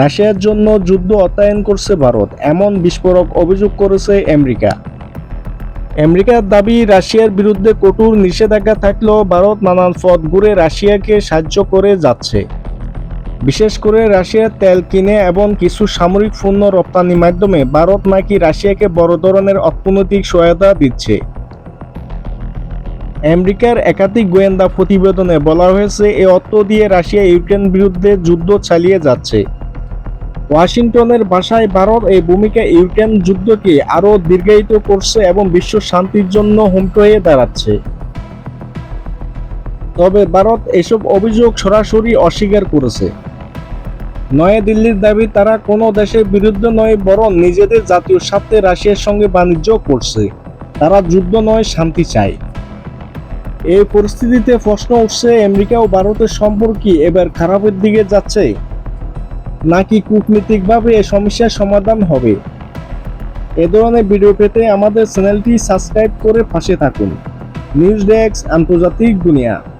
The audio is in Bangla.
রাশিয়ার জন্য যুদ্ধ অর্থায়ন করছে ভারত, এমন বিস্ফোরক অভিযোগ করেছে আমেরিকা। আমেরিকার দাবি, রাশিয়ার বিরুদ্ধে কঠোর নিষেধাজ্ঞা থাকলেও ভারত নানান পথ ঘুরে রাশিয়াকে সাহায্য করে যাচ্ছে। বিশেষ করে রাশিয়ার তেল কিনে এবং কিছু সামরিক পণ্য রপ্তানির মাধ্যমে ভারত নাকি রাশিয়াকে বড় ধরনের অর্থনৈতিক সহায়তা দিচ্ছে। আমেরিকার একাধিক গোয়েন্দা প্রতিবেদনে বলা হয়েছে এ অর্থ দিয়ে রাশিয়া ইউক্রেন বিরুদ্ধে যুদ্ধ চালিয়ে যাচ্ছে। ওয়াশিংটনের ভাষায় ভারত এই ভূমিকা ইউক্রেন যুদ্ধকে আরও দীর্ঘায়িত করছে এবং বিশ্ব শান্তির জন্য হুমকি হয়ে দাঁড়াচ্ছে তবে ভারত এসব অভিযোগ সরাসরি অস্বীকার করেছে। নয়াদিল্লির দাবি, তারা কোনো দেশের বিরুদ্ধে নয়, বরং নিজেদের জাতীয় স্বার্থে রাশিয়ার সঙ্গে বাণিজ্য করছে। তারা যুদ্ধ নয়, শান্তি চায়। এই পরিস্থিতিতে প্রশ্ন উঠছে, আমেরিকা ও ভারতের সম্পর্ক এবার খারাপের দিকে যাচ্ছে? নাকি কূটনীতিকভাবে এ সমস্যার সমাধান হবে? এ ধরনের ভিডিও পেতে আমাদের চ্যানেলটি সাবস্ক্রাইব করে পাশে থাকুন। নিউজ ডেস্ক, আন্তর্জাতিক দুনিয়া।